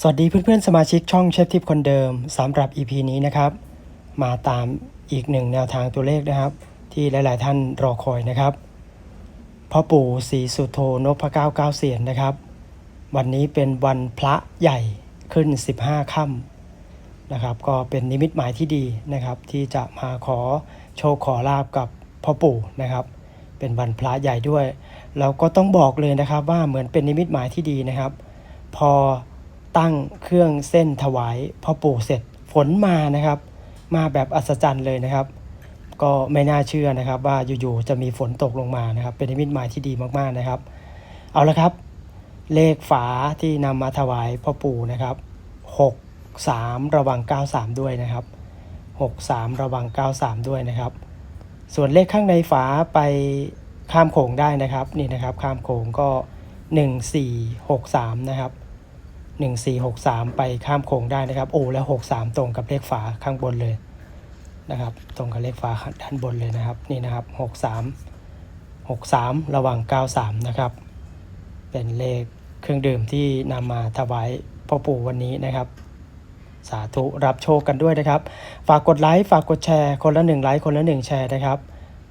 สวัสดีเพื่อนๆ สมาชิกช่องเชฟทิปคนเดิมสำหรับ EP นี้นะครับ มาตามอีกหนึ่งแนวทางตัวเลขนะครับ ที่หลายๆท่านรอคอยนะครับพ่อปู่ศรีสุโธนพเก้าเก้าเสียนนะครับ วันนี้เป็นวันพระใหญ่ขึ้น 15ค่ำนะครับ ก็เป็นนิมิตหมายที่ดีนะครับ ที่จะมาขอโชคขอลาบกับพ่อปู่นะครับ เป็นวันพระใหญ่ด้วยแล้วก็ต้องบอกเลยนะครับว่าเหมือนเป็นนิมิตหมายที่ดีนะครับ พอ ตั้งเครื่องเส้นถวายพ่อปู่เสร็จฝนมานะครับ มาแบบอัศจรรย์เลยนะครับ ก็ไม่น่าเชื่อนะครับ ว่าอยู่ๆจะมีฝนตกลงมานะครับ เป็นนิมิตหมายที่ดีมากๆนะครับ เอาละครับ เลขฝาที่นำมาถวายพ่อปู่นะครับ6 3 ระวัง 93 ด้วยนะครับ 6 3 ระวัง 93 ด้วยนะครับ ส่วนเลขข้างในฝาไปข้ามโขงได้นะครับนี่นะครับ ข้ามโขงก็ 1463 นะครับ 1463 ไปข้ามโขงได้นะครับ โอ้แล้ว63 ตรงกับเลขฝาข้างบนเลยนะครับ ตรงกับเลขฝาด้านบนเลยนะครับ นี่นะครับ 63 63 ระหว่าง 93 นะครับ เป็นเลขเครื่องดื่มที่นำมาถวายพ่อปู่วันนี้นะครับ สาธุรับโชคกันด้วยนะครับ ฝากกดไลค์ฝากกดแชร์ คนละหนึ่งไลค์คนละหนึ่งแชร์นะครับ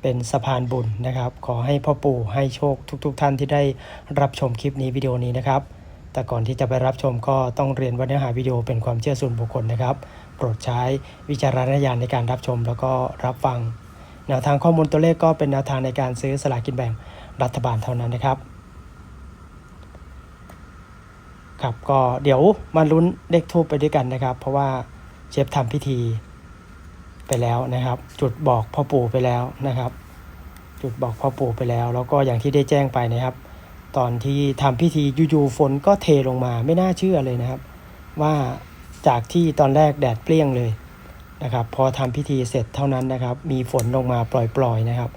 เป็นสะพานบุญนะครับ ขอให้พ่อปู่ให้โชคทุกๆทท่านที่ได้รับชมคลิปนี้วิดีโอนี้นะครับ แต่ก่อนที่จะไปรับชมก็ต้องเรียนว่าเนื้อหาวิดีโอเป็นความเชื่อส่วนบุคคลนะครับ โปรดใช้วิจารณญาณในการรับชมแล้วก็รับฟัง แนวทางข้อมูลตัวเลขก็เป็นแนวทางในการซื้อสลากกินแบ่งรัฐบาลเท่านั้นนะครับ ครับก็เดี๋ยวมาลุ้นเลขทูบไปด้วยกันนะครับ เพราะว่าเชฟทำพิธีไปแล้วนะครับ จุดบอกพ่อปู่ไปแล้วนะครับ จุดบอกพ่อปู่ไปแล้ว แล้วก็อย่างที่ได้แจ้งไปนะครับ ตอนที่ทำพิธีอยู่ๆฝนก็เทลงมาไม่น่าเชื่อเลยนะครับ ว่าจากที่ตอนแรกแดดเปรี้ยงเลยนะครับพอทำพิธีเสร็จเท่านั้นนะครับ มีฝนลงมาปล่อยๆนะครับ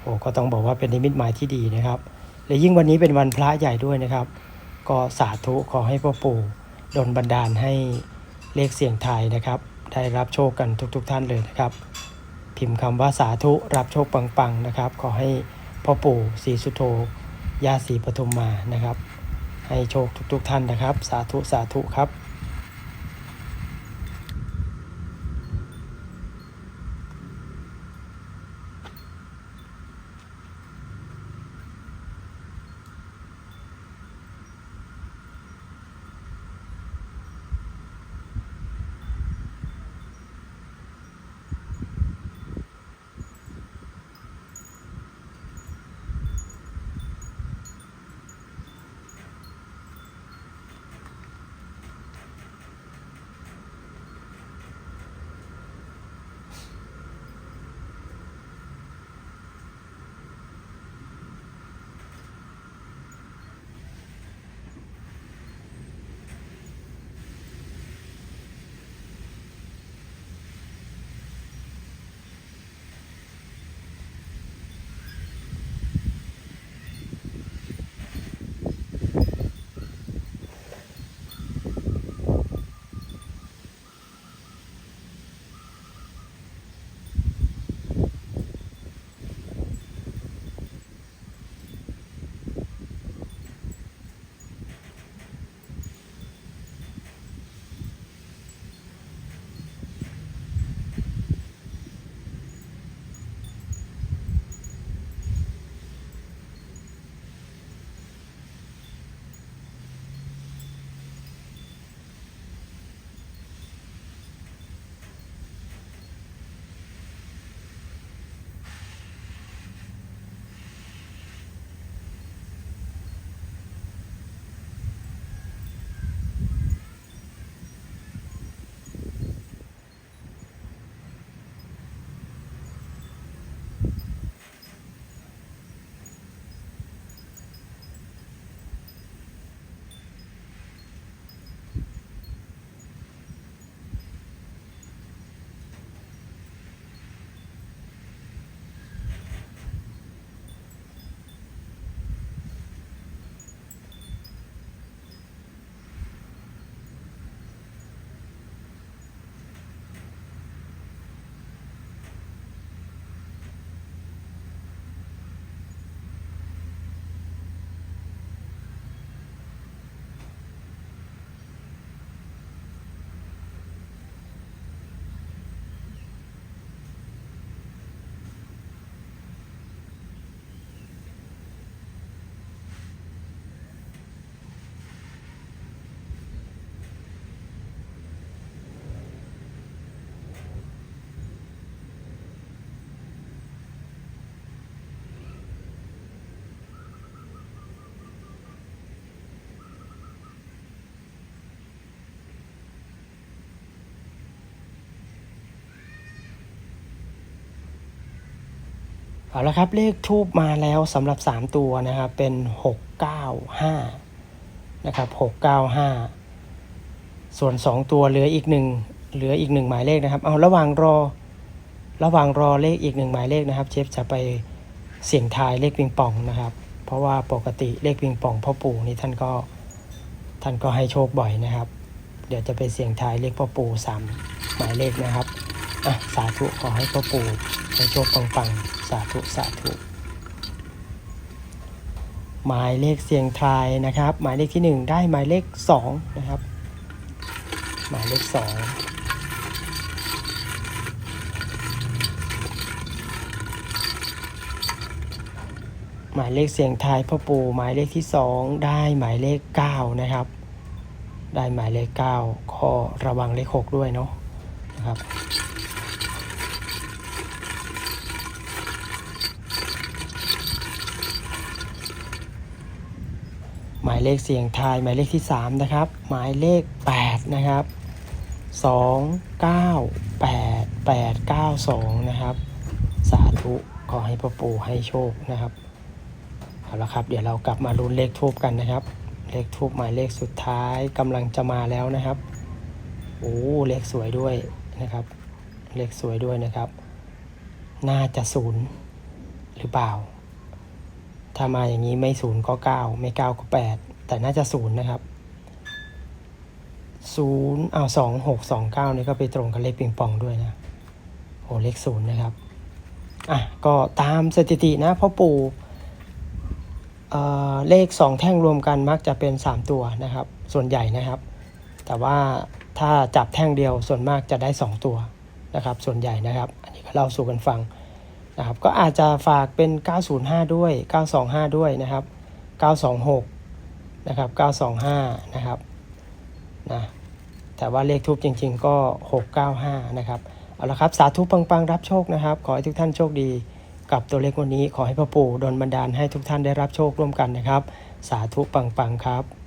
โอ้ก็ต้องบอกว่าเป็นนิมิตหมายที่ดีนะครับ และยิ่งวันนี้เป็นวันพระใหญ่ด้วยนะครับ ก็สาธุขอให้พ่อปู่ดลบันดาลให้เลขเสียงไทยนะครับ ได้รับโชคกันทุกๆทท่านเลยนะครับ พิมพ์คำว่าสาธุรับโชคปังๆนะครับ ขอให้พ่อปู่ศรีสุโธ ย่าศรีปทุมมานะครับ ให้โชคทุกๆท่านนะครับ สาธุสาธุครับ เอาละครับเลขทูบมาแล้วสำหรับ 3 ตัวนะครับเป็น 695นะครับ695 ส่วน 2 ตัวเหลืออีกหนึ่งเหลืออีกหนึ่งหมายเลขนะครับเอาระหว่างรอระหว่างรอเลขอีกหนึ่งหมายเลขนะครับ เชฟจะไปเสี่ยงทายเลขปิงปองนะครับ เพราะว่าปกติเลขปิงปองพ่อปู่นี่ท่านก็ท่านก็ให้โชคบ่อยนะครับ เดี๋ยวจะไปเสี่ยงทายเลขพ่อปู่สามหมายเลขนะครับ อะสาธุขอให้พ่อปู่ให้โชคปังๆสาธุสาธุหมายเลขเสียงทายนะครับ หมายเลขที่หนึ่งได้หมายเลขสองนะครับ หมายเลขสองหมายเลขเสียงทายพ่อปู่หมายเลขที่สองได้หมายเลขเก้านะครับ ได้หมายเลขเก้าข้อระวังเลขหกด้วยเนาะนะครับ มายเลขเสียงทายหมายเลขที่สามนะครับ หมายเลขแปดนะครับสองเก้าแปดแปดเก้าสองนะครับ สาธุขอให้พ่อปู่ให้โชคนะครับเอาละครับ เดี๋ยวเรากลับมาลุ้นเลขทูบกันนะครับ เลขทูบหมายเลขสุดท้ายกำลังจะมาแล้วนะครับโอ้เลขสวยด้วยนะครับ เลขสวยด้วยนะครับ น่าจะศูนย์หรือเปล่า ถ้ามาอย่างนี้ไม่ศูนย์ก็เก้าไม่เก้าก็แปดแต่น่าจะศูนย์นะครับศูนย์เอาสองหกสองเก้านี่ก็ไปตรงกับเลขปิงปองด้วยนะโอ้เลขศูนย์นะครับอะก็ตามสถิตินะพ่อปู่เอ่อเลข2แท่งรวมกันมักจะเป็น3ตัวนะครับ ส่วนใหญ่นะครับ แต่ว่าถ้าจับแท่งเดียวส่วนมากจะได้2ตัวนะครับ ส่วนใหญ่นะครับ อันนี้ก็เล่าสู่กันฟัง นะครับก็อาจจะฝากเป็น 905 ด้วย 925 ด้วยนะครับ 926 นะครับ 925 นะครับนะแต่ว่าเลขทูบจริง ๆ ก็ 695 นะครับ เอาละครับสาธุปังๆ รับโชคนะครับ ขอให้ทุกท่านโชคดีกับตัวเลขวันนี้ ขอให้พระปู่ดลบันดาลให้ทุกท่านได้รับโชคร่วมกันนะครับ สาธุปังๆ ครับ